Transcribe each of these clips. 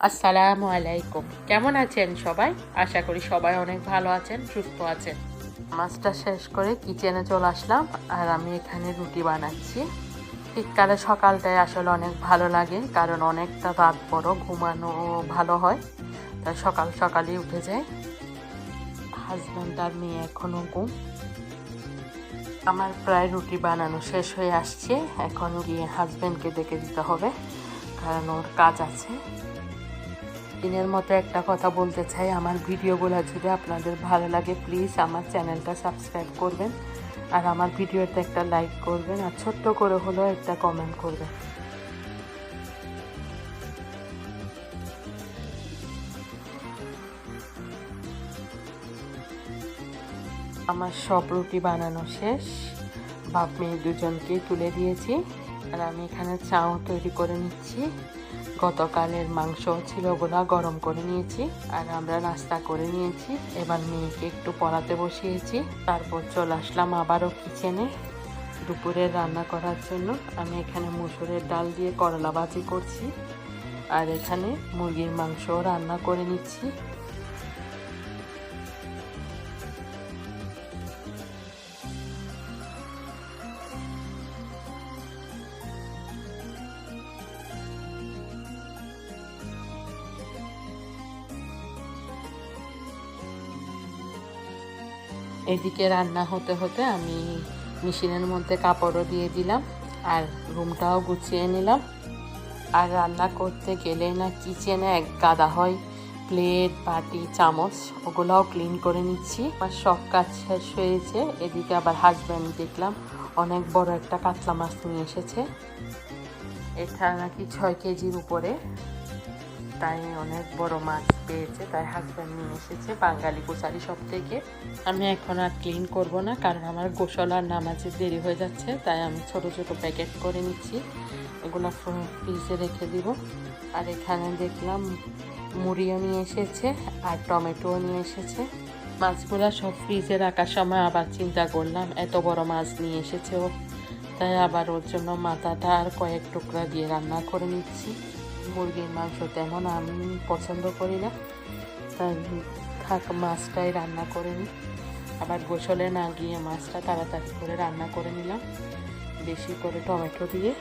আসসালামু আলাইকুম। কেমন আছেন সবাই? আশা করি সবাই অনেক ভালো আছেন, সুস্থ আছেন। মাছটা শেষ করে কিচেনে চলে আসলাম আর আমি এখানে রুটি বানাচ্ছি। শীতকালে সকালটায় আসলে অনেক ভালো লাগে কারণ অনেকটা রাত বড়, ঘুমানো ভালো হয়। তাই সকাল সকালই উঠে যায় হাজব্যান্ড আর মেয়ে এখনও ঘুম। আমার প্রায় রুটি বানানো শেষ হয়ে আসছে। এখন গিয়ে হাজব্যান্ডকে ডেকে দিতে হবে কারণ ওর কাজ আছে। দিনের মতো একটা কথা বলতে চাই। আমার ভিডিওগুলো যদি আপনাদের ভালো লাগে প্লিজ আমার চ্যানেলটা সাবস্ক্রাইব করবেন আর আমার ভিডিওতে একটা লাইক করবেন আর ছোট্ট করে হলেও একটা কমেন্ট করবেন। আমার সব রুটি বানানো শেষ। বাপ মেয়ে দুজনকেই তুলে দিয়েছি আর আমি এখানে চাও তৈরি করে নিচ্ছি। গতকালের মাংস ছিল গোলা গরম করে নিয়েছি আর আমরা নাস্তা করে নিয়েছি। এবার মেয়েকে একটু পড়াতে বসিয়েছি। তারপর চলে আসলাম আবারও কিচেনে দুপুরে রান্না করার জন্য। আমি এখানে মুসুরের ডাল দিয়ে করলা বাজি করছি আর এখানে মুরগির মাংস রান্না করে নিচ্ছি। এদিকে রান্না হতে হতে আমি মেশিনের মধ্যে কাপড়ও দিয়ে দিলাম আর রুমটাও গুছিয়ে নিলাম। আর রান্না করতে গেলে না কিচেনে এক গাদা হয়, প্লেট, বাটি, চামচ ওগুলোও ক্লিন করে নিচ্ছি। আমার সব কাজ শেষ হয়েছে, এদিকে আবার হাজব্যান্ড দেখলাম, অনেক বড় একটা কাতলা মাছ নিয়ে এসেছে। এটা নাকি ছয় কেজির উপরে। তাই অনেক বড় মাছ পেয়েছে, তাই হাজব্যান্ড নিয়ে এসেছে বাঙালি কুচারি সব থেকে। আমি এখন আর ক্লিন করব না, কারণ আমার গোসল আর নামাজের দেরি হয়ে যাচ্ছে, তাই আমি ছোট ছোট প্যাকেট করে নিচ্ছি। এগুলো ফ্রিজে রেখে দিব। আর এখানে দেখলাম মুড়িও নিয়ে এসেছে আর টমেটোও নিয়ে এসেছে। মাছগুলো সব ফ্রিজে রাখার সময় আবার চিন্তা করলাম, এত বড় মাছ নিয়ে এসেছে ও। তাই আবার ওর জন্য মাথাটা আর কয়েক টুকরা দিয়ে রান্না করে নিচ্ছি। মুরগির মাংস তেমন আমি পছন্দ করি না। থাক, মাছটাই রান্না করে নিই। আবার গোসলে না গিয়ে মাছটা তাড়াতাড়ি করে রান্না করে নিলাম। বেশি করে টমেটো দিয়ে।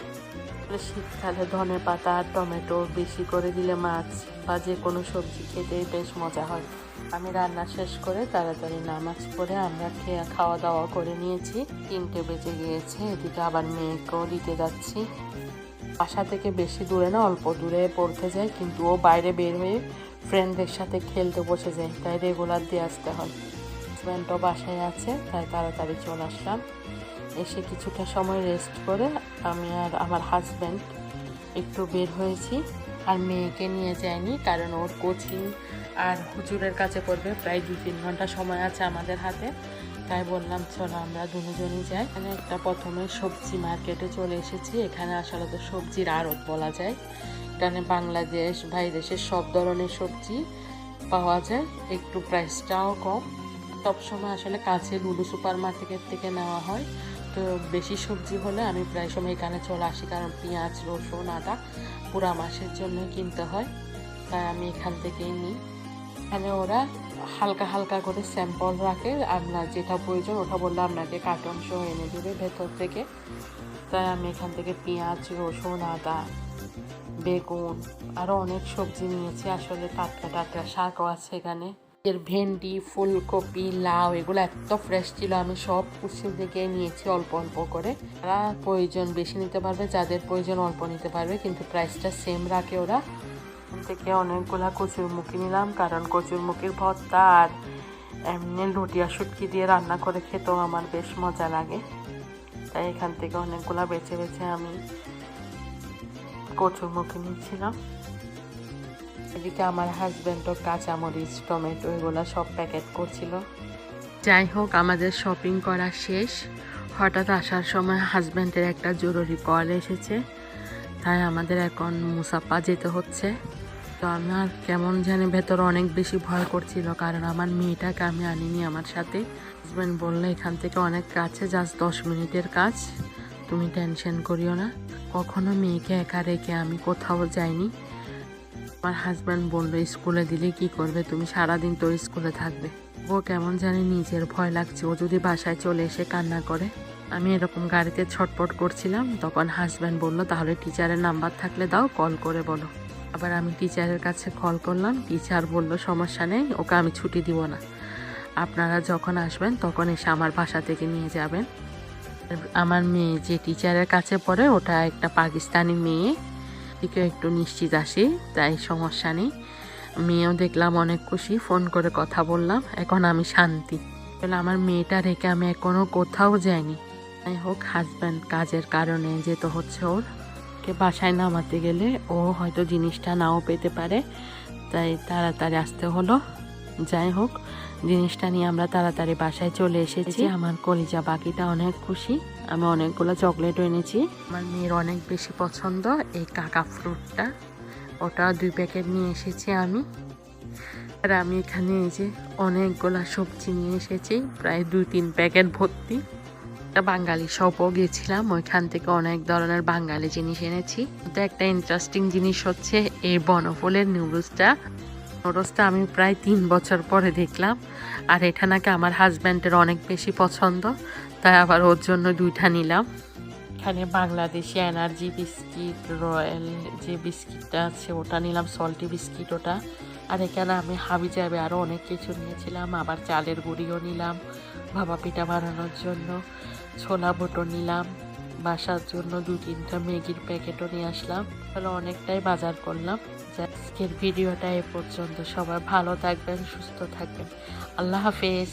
শীতকালে ধনে পাতা আর টমেটো বেশি করে দিলে মাছ বা যে কোনো সবজি খেতেই বেশ মজা হয়। আমি রান্না শেষ করে তাড়াতাড়ি নামাজ পড়ে আমরা খেয়ে, খাওয়া দাওয়া করে নিয়েছি। তিনটে বেজে গিয়েছে, এদিকে আবার মেয়েকেও দিতে যাচ্ছি। বাসা থেকে বেশি দূরে না, অল্প দূরে পড়তে যায়, কিন্তু ও বাইরে বের হয়ে ফ্রেন্ডদের সাথে খেলতে বসে যায়। তাই রেগুলার দিয়ে আসতে হয়। হাজব্যান্ডও বাসায় আছে, তাই তাড়াতাড়ি চলে আসলাম। এসে কিছুটা সময় রেস্ট করে আমি আর আমার হাজব্যান্ড একটু বের হয়েছি। আর মেয়েকে নিয়ে যায়নি কারণ ওর কোচিং আর হুজুরের কাছে পড়বে। প্রায় দু তিন ঘণ্টা সময় আছে আমাদের হাতে। তাই বললাম, চলো আমরা দুজনই যাই। এখানে একটা প্রথমে সবজি মার্কেটে চলে এসেছি। এখানে আসলে তো সবজির আড়ত বলা যায়। এখানে বাংলাদেশ দেশের সব ধরনের সবজি পাওয়া যায়। একটু প্রাইসটাও কম। সবসময় আসলে কাছে লুলু সুপার মার্কেট থেকে নেওয়া হয়। তো বেশি সবজি হলে আমি প্রায় সময় এখানে চলে আসি, কারণ পেঁয়াজ, রসুন, আদা পুরা মাসের জন্য কিনতে হয়। তাই আমি এখান থেকেই নিই। এখানে ওরা হালকা হালকা করে স্যাম্পল রাখে। আপনার যেটা প্রয়োজন, ওটা বললে আপনাকে কার্টন সহ এনে দেবে ভেতর থেকে। তাই আমি এখান থেকে পেঁয়াজ, রসুন, আদা, বেগুন আরও অনেক সবজি নিয়েছি। আসলে টাটকা টাটকা শাকও আছে এখানে। এর ভেন্ডি, ফুলকপি, লাউ, এগুলো এত ফ্রেশ ছিল। আমি সব কুচি থেকে নিয়েছি অল্প অল্প করে। তারা প্রয়োজন বেশি নিতে পারবে, যাদের প্রয়োজন অল্প নিতে পারবে, কিন্তু প্রাইসটা সেম রাখে ওরা। থেকে অনেকগুলা কচুরমুখী নিলাম, কারণ কচুরমুখির ভর্তা আর এমনি লুটিয়া শুটকি দিয়ে রান্না করে খেতেও আমার বেশ মজা লাগে। তাই এখান থেকে অনেকগুলা বেছে বেছে আমি কচুরমুখী নিচ্ছিলাম। এদিকে আমার হাজব্যান্ডও কাঁচামরিচ, টমেটো এগুলো সব প্যাকেট করছিল। যাই হোক, আমাদের শপিং করা শেষ। হঠাৎ আসার সময় হাজব্যান্ডের একটা জরুরি কল এসেছে। তাই আমাদের এখন মুসাফা যেতে হচ্ছে। আমার কেমন জানি ভেতরে অনেক বেশি ভয় করছিল, কারণ আমার মেয়েটাকে আমি আনিনি আমার সাথে। হাজব্যান্ড বলল, এখান থেকে অনেক কাছে জাস্ট দশ মিনিটের কাজ। তুমি টেনশন করিও না। কখনো মেয়েকে একা রেখে আমি কোথাও যাইনি। আমার হাজব্যান্ড বলল, স্কুলে দিলে কি করবে? তুমি সারাদিন তো স্কুলে থাকবে। ও কেমন জানি নিজের ভয় লাগছে। ও যদি বাসায় চলে এসে কান্না করে। আমি এরকম গাড়িতে ছটপট করছিলাম। তখন হাজব্যান্ড বলল, তাহলে টিচারের নাম্বার থাকলে দাও কল করে বলো। আবার আমি টিচারের কাছে কল করলাম। টিচার বলল, সমস্যা নেই, ওকে আমি ছুটি দিব না। আপনারা যখন আসবেন, তখন এসে আমার বাসা থেকে নিয়ে যাবেন। আমার মেয়ে যে টিচারের কাছে পড়ে, ওটা একটা পাকিস্তানি মেয়ে। দিকে একটু নিশ্চিত আসি তাই সমস্যা নেই। মেয়েও দেখলাম অনেক খুশি, ফোন করে কথা বললাম। এখন আমি শান্তি। বলে, আমার মেয়েটা রেখে আমি এখনও কোথাও যাইনি। যাই হোক হাজব্যান্ড কাজের কারণে যেতে হচ্ছে ওর। কে বাসায় নামাতে গেলে ও হয়তো জিনিসটা নাও পেতে পারে। তাই তাড়াতাড়ি আসতে হলো। যাই হোক জিনিসটা নিয়ে আমরা তাড়াতাড়ি বাসায় চলে এসেছি। আমার কলিজা বাকিটা অনেক খুশি। আমি অনেকগুলো চকলেটও এনেছি। আমার মেয়ের অনেক বেশি পছন্দ এই কাকা ফ্রুটটা। ওটা দুই প্যাকেট নিয়ে এসেছি আমি। আর আমি এখানে এই যে অনেকগুলা সবজি নিয়ে এসেছি প্রায় দুই তিন প্যাকেট ভর্তি। একটা বাঙালি শপও গেছিলাম ওইখান থেকে অনেক ধরনের বাঙালি জিনিস এনেছি। তো একটা ইন্টারেস্টিং জিনিস হচ্ছে এই বনফলের নুডলসটা নুডলসটা আমি প্রায় তিন বছর পরে দেখলাম। আর এটা নাকি আমার হাজব্যান্ডের অনেক বেশি পছন্দ। তাই আবার ওর জন্য দুইটা নিলাম। এখানে বাংলাদেশি এনার্জি বিস্কিট, রয়্যাল যে বিস্কিটটা আছে, ওটা নিলাম সল্টি বিস্কিট ওটা। আর এখানে আমি হাবি যাবে আরও অনেক কিছু নিয়েছিলাম। আবার চালের গুঁড়িও নিলাম ভাপা পিঠা বানানোর জন্য। ছোলা ভোটো নিলাম, বাসার জন্য দু তিনটা ম্যাগির প্যাকেটও নিয়ে আসলাম, তাহলে অনেকটাই বাজার করলাম। আজকের ভিডিওটা এ পর্যন্ত। সবাই ভালো থাকবেন, সুস্থ থাকবেন। আল্লাহ হাফেজ।